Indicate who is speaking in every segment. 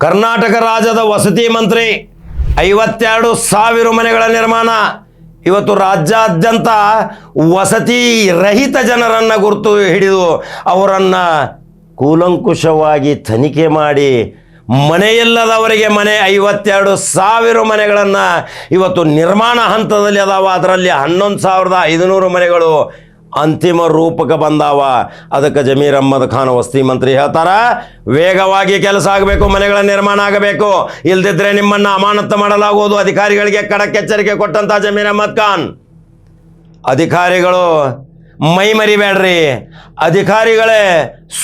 Speaker 1: ಕರ್ನಾಟಕ ರಾಜ್ಯದ ವಸತಿ ಮಂತ್ರಿ, ಐವತ್ತೆರಡು ಸಾವಿರ ಮನೆಗಳ ನಿರ್ಮಾಣ. ಇವತ್ತು ರಾಜ್ಯಾದ್ಯಂತ ವಸತಿ ರಹಿತ ಜನರನ್ನ ಗುರುತು ಹಿಡಿದು ಅವರನ್ನ ಕೂಲಂಕುಷವಾಗಿ ತನಿಖೆ ಮಾಡಿ ಮನೆಯಿಲ್ಲದವರಿಗೆ ಮನೆ ಐವತ್ತೆರಡು ಸಾವಿರ ಮನೆಗಳನ್ನು ಇವತ್ತು ನಿರ್ಮಾಣ ಹಂತದಲ್ಲಿ ಅದಾವ. ಅದರಲ್ಲಿ ಹನ್ನೊಂದು ಸಾವಿರದ ಐದುನೂರು ಮನೆಗಳು ಅಂತಿಮ ರೂಪಕ್ಕೆ ಬಂದಾವ. ಅದಕ್ಕೆ ಜಮೀರ್ ಅಹ್ಮದ್ ಖಾನ್ ವಸ್ತಿ ಮಂತ್ರಿ ಹೇಳ್ತಾರ, ವೇಗವಾಗಿ ಕೆಲಸ ಆಗಬೇಕು, ಮನೆಗಳ ನಿರ್ಮಾಣ ಆಗಬೇಕು. ಇಲ್ದಿದ್ರೆ ನಿಮ್ಮನ್ನ ಅಮಾನತ್ತು ಮಾಡಲಾಗುವುದು. ಅಧಿಕಾರಿಗಳಿಗೆ ಖಡಕ್ ಎಚ್ಚರಿಕೆ ಕೊಟ್ಟಂತ ಜಮೀರ್ ಅಹ್ಮದ್ ಖಾನ್. ಅಧಿಕಾರಿಗಳು, ಮೈ ಮರಿಬೇಡ್ರಿ. ಅಧಿಕಾರಿಗಳೇ,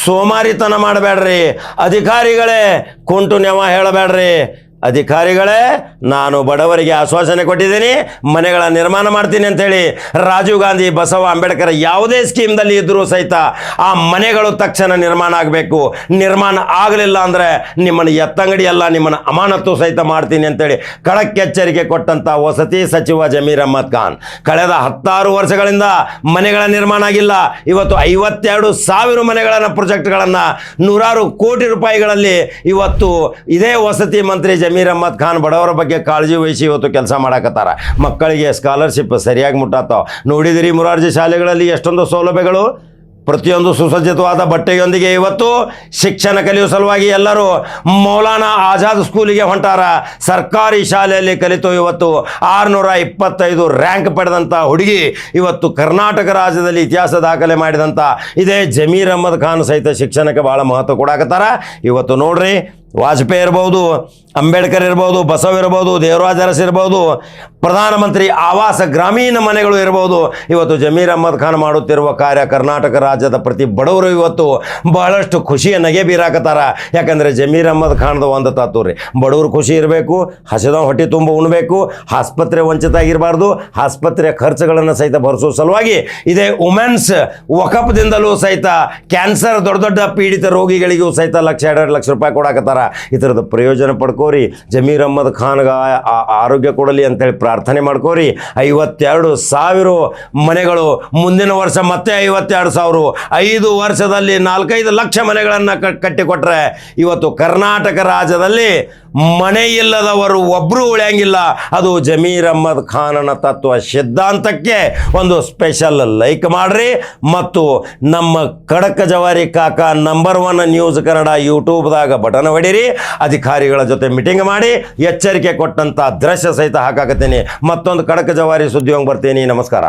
Speaker 1: ಸೋಮಾರಿತನ ಮಾಡಬೇಡ್ರಿ. ಅಧಿಕಾರಿಗಳೇ, ಕುಂಟು ನೆವ ಹೇಳಬೇಡ್ರಿ. ಅಧಿಕಾರಿಗಳೇ, ನಾನು ಬಡವರಿಗೆ ಆಶ್ವಾಸನೆ ಕೊಟ್ಟಿದ್ದೀನಿ, ಮನೆಗಳ ನಿರ್ಮಾಣ ಮಾಡ್ತೀನಿ ಅಂತೇಳಿ ರಾಜೀವ್ ಗಾಂಧಿ, ಬಸವ ಅಂಬೇಡ್ಕರ್ ಯಾವುದೇ ಸ್ಕೀಮ್ದಲ್ಲಿ ಇದ್ದರೂ ಸಹಿತ ಆ ಮನೆಗಳು ತಕ್ಷಣ ನಿರ್ಮಾಣ ಆಗಬೇಕು. ನಿರ್ಮಾಣ ಆಗಲಿಲ್ಲ ಅಂದರೆ ನಿಮ್ಮನ್ನು ಎತ್ತಂಗಡಿ ಅಲ್ಲ, ನಿಮ್ಮನ್ನು ಅಮಾನತ್ತು ಸಹಿತ ಮಾಡ್ತೀನಿ ಅಂತೇಳಿ ಕಳಕ್ಕೆಚ್ಚರಿಕೆ ಕೊಟ್ಟಂಥ ವಸತಿ ಸಚಿವ ಜಮೀರ್ ಅಹ್ಮದ್ ಖಾನ್. ಕಳೆದ ಹತ್ತಾರು ವರ್ಷಗಳಿಂದ ಮನೆಗಳ ನಿರ್ಮಾಣ ಆಗಿಲ್ಲ. ಇವತ್ತು ಐವತ್ತೆರಡು ಸಾವಿರ ಮನೆಗಳನ್ನು, ಪ್ರೊಜೆಕ್ಟ್ಗಳನ್ನು ನೂರಾರು ಕೋಟಿ ರೂಪಾಯಿಗಳಲ್ಲಿ ಇವತ್ತು ಇದೇ ವಸತಿ ಮಂತ್ರಿ ಜಮೀರ್ ಅಹ್ಮದ್ ಖಾನ್ ಬಡವರ ಬಗ್ಗೆ ಕಾಳಜಿ ವಹಿಸಿ ಇವತ್ತು ಕೆಲಸ ಮಾಡಕತ್ತಾರ. ಮಕ್ಕಳಿಗೆ ಸ್ಕಾಲರ್ಶಿಪ್ ಸರಿಯಾಗಿ ಮುಟ್ಟಾತಾವ ನೋಡಿದಿರಿ ಮುರಾರ್ಜಿ ಶಾಲೆಗಳಲ್ಲಿ ಎಷ್ಟೊಂದು ಸೌಲಭ್ಯಗಳು? ಪ್ರತಿಯೊಂದು ಸುಸಜ್ಜಿತವಾದ ಬಟ್ಟೆಯೊಂದಿಗೆ ಇವತ್ತು ಶಿಕ್ಷಣ ಕಲಿಯುವ ಸಲುವಾಗಿ ಎಲ್ಲರೂ ಮೌಲಾನಾ ಆಜಾದ್ ಸ್ಕೂಲಿಗೆ ಹೊಂಟಾರ. ಸರ್ಕಾರಿ ಶಾಲೆಯಲ್ಲಿ ಕಲಿತು ಇವತ್ತು ಆರುನೂರ ಇಪ್ಪತ್ತೈದು ರ್ಯಾಂಕ್ ಪಡೆದಂಥ ಹುಡುಗಿ ಇವತ್ತು ಕರ್ನಾಟಕ ರಾಜ್ಯದಲ್ಲಿ ಇತಿಹಾಸ ದಾಖಲೆ ಮಾಡಿದಂಥ ಇದೇ ಜಮೀರ್ ಅಹಮದ್ ಖಾನ್ ಸಹಿತ ಶಿಕ್ಷಣಕ್ಕೆ ಭಾಳ ಮಹತ್ವ ಕೊಡಾಕತ್ತಾರ ಇವತ್ತು ನೋಡ್ರಿ ವಾಜಪೇಯಿ ಇರ್ಬೋದು, ಅಂಬೇಡ್ಕರ್ ಇರ್ಬೋದು, ಬಸವ ಇರ್ಬೋದು, ದೇವರಾಜ ಅರಸ್ ಇರ್ಬೋದು, ಪ್ರಧಾನಮಂತ್ರಿ ಆವಾಸ ಗ್ರಾಮೀಣ ಮನೆಗಳು ಇರ್ಬೋದು. ಇವತ್ತು ಜಮೀರ್ ಅಹಮದ್ ಖಾನ್ ಮಾಡುತ್ತಿರುವ ಕಾರ್ಯ ಕರ್ನಾಟಕ ರಾಜ್ಯದ ಪ್ರತಿ ಬಡವರು ಇವತ್ತು ಬಹಳಷ್ಟು ಖುಷಿಯ ನಗೆ ಬೀರಾಕತ್ತಾರ. ಯಾಕಂದರೆ ಜಮೀರ್ ಅಹಮದ್ ಖಾನ್ದು ಒಂದು ತತ್ವ ರೀ. ಬಡವರು ಖುಷಿ ಇರಬೇಕು, ಹಸಿದ ಹೊಟ್ಟೆ ತುಂಬ ಉಣಬೇಕು, ಆಸ್ಪತ್ರೆ ವಂಚಿತ ಆಗಿರಬಾರ್ದು ಆಸ್ಪತ್ರೆ ಖರ್ಚುಗಳನ್ನು ಸಹಿತ ಭರಿಸೋ ಸಲುವಾಗಿ ಇದೇ ವುಮೆನ್ಸ್ ವಕಪ್ದಿಂದಲೂ ಸಹಿತ ಕ್ಯಾನ್ಸರ್ ದೊಡ್ಡ ದೊಡ್ಡ ಪೀಡಿತ ರೋಗಿಗಳಿಗೂ ಸಹಿತ ಲಕ್ಷ ಎರಡು ಲಕ್ಷ ರೂಪಾಯಿ ಕೊಡಾಕತ್ತಾರ. ಇದರದ ಪ್ರಯೋಜನ ಪಡ್ಕೋರಿ. ಜಮೀರ್ ಅಹ್ಮದ್ ಖಾನ್ಗ ಆರೋಗ್ಯ ಕೊಡಲಿ ಅಂತೇಳಿ ಪ್ರಾರ್ಥನೆ ಮಾಡ್ಕೋರಿ. ಐವತ್ತೆರಡು ಸಾವಿರ ಮನೆಗಳು ಮುಂದಿನ ವರ್ಷ ಮತ್ತೆ ಐವತ್ತೆರಡು ಸಾವಿರ. ಐದು ವರ್ಷದಲ್ಲಿ ನಾಲ್ಕೈದು ಲಕ್ಷ ಮನೆಗಳನ್ನು ಕಟ್ಟಿಕೊಟ್ರೆ ಇವತ್ತು ಕರ್ನಾಟಕ ರಾಜ್ಯದಲ್ಲಿ ಮನೆ ಇಲ್ಲದವರು ಒಬ್ಬರು ಉಳಿಯಂಗಿಲ್ಲ. ಅದು ಜಮೀರ್ ಅಹ್ಮದ್ ಖಾನನ ತತ್ವ ಸಿದ್ಧಾಂತಕ್ಕೆ ಒಂದು ಸ್ಪೆಷಲ್ ಲೈಕ್ ಮಾಡ್ರಿ. ಮತ್ತು ನಮ್ಮ ಕಡಕ ಜವಾರಿ ಕಾಕ ನಂಬರ್ ಒನ್ ನ್ಯೂಸ್ ಕನ್ನಡ ಯೂಟ್ಯೂಬ್ದಾಗ ಬಟನ್ ಹೊಡೀರಿ ಅಧಿಕಾರಿಗಳ ಜೊತೆ ಮೀಟಿಂಗ್ ಮಾಡಿ ಎಚ್ಚರಿಕೆ ಕೊಟ್ಟಂತ ದೃಶ್ಯ ಸಹಿತ ಹಾಕಾಕತ್ತೀನಿ. ಮತ್ತೊಂದು ಕಡಕ ಜವಾರಿ ಸುದ್ದಿ ಹೋಗಿ ಬರ್ತೀನಿ. ನಮಸ್ಕಾರ.